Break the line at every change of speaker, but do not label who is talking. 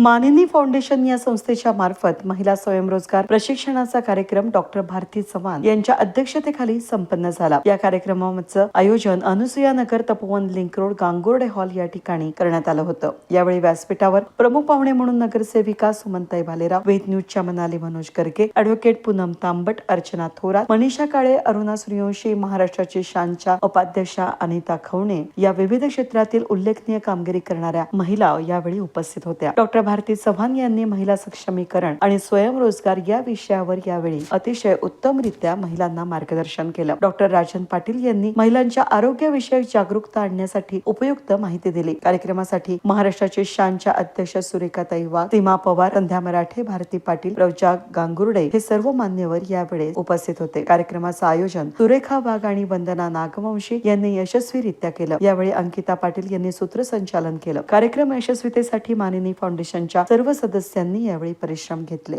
मानिनी foundation या संस्थेच्या मार्फत महिला स्वयंरोजगार प्रशिक्षणाचा कार्यक्रम डॉक्टर भारती चव्हाण यांच्या अध्यक्षतेखाली संपन्न झाला. या कार्यक्रमाचं आयोजन Anusuya Nagar Tapovan link road Gangurde hall या ठिकाणी करण्यात आलं होतं. यावेळी व्यासपीठावर प्रमुख पाहुणे म्हणून नगरसेविका सुमनताई भालेराव वेद न्यूजच्या मनाली मनोज करके अॅडव्होकेट पूनम तांबट अर्चना थोरात मनीषा काळे अरुणा सूर्यवंशी महाराष्ट्राची शानच्या उपाध्यक्षा अनिता खवणे या विविध क्षेत्रातील उल्लेखनीय कामगिरी करणाऱ्या महिला यावेळी उपस्थित होत्या. डॉक्टर भारती चव्हाण यांनी महिला सक्षमीकरण आणि स्वयंरोजगार या विषयावर यावेळी अतिशय उत्तमरित्या महिलांना मार्गदर्शन केलं. डॉक्टर राजन पाटील यांनी महिलांच्या आरोग्याविषयक जागरूकता आणण्यासाठी उपयुक्त माहिती दिली. कार्यक्रमासाठी महाराष्ट्राचे शानच्या अध्यक्ष सुरेखाताई वाघ सीमा पवार संध्या मराठे भारती पाटील रवजा गांगुर्डे हे सर्व मान्यवर यावेळी उपस्थित होते. कार्यक्रमाचं आयोजन सुरेखा वाघ आणि वंदना नागवंशी यांनी यशस्वीरित्या केलं. यावेळी अंकिता पाटील यांनी सूत्रसंचालन केलं. कार्यक्रम यशस्वीतेसाठी मानिनी फाउंडेशन फाउंडेशनच्या सर्व सदस्यांनी यावेळी परिश्रम घेतले.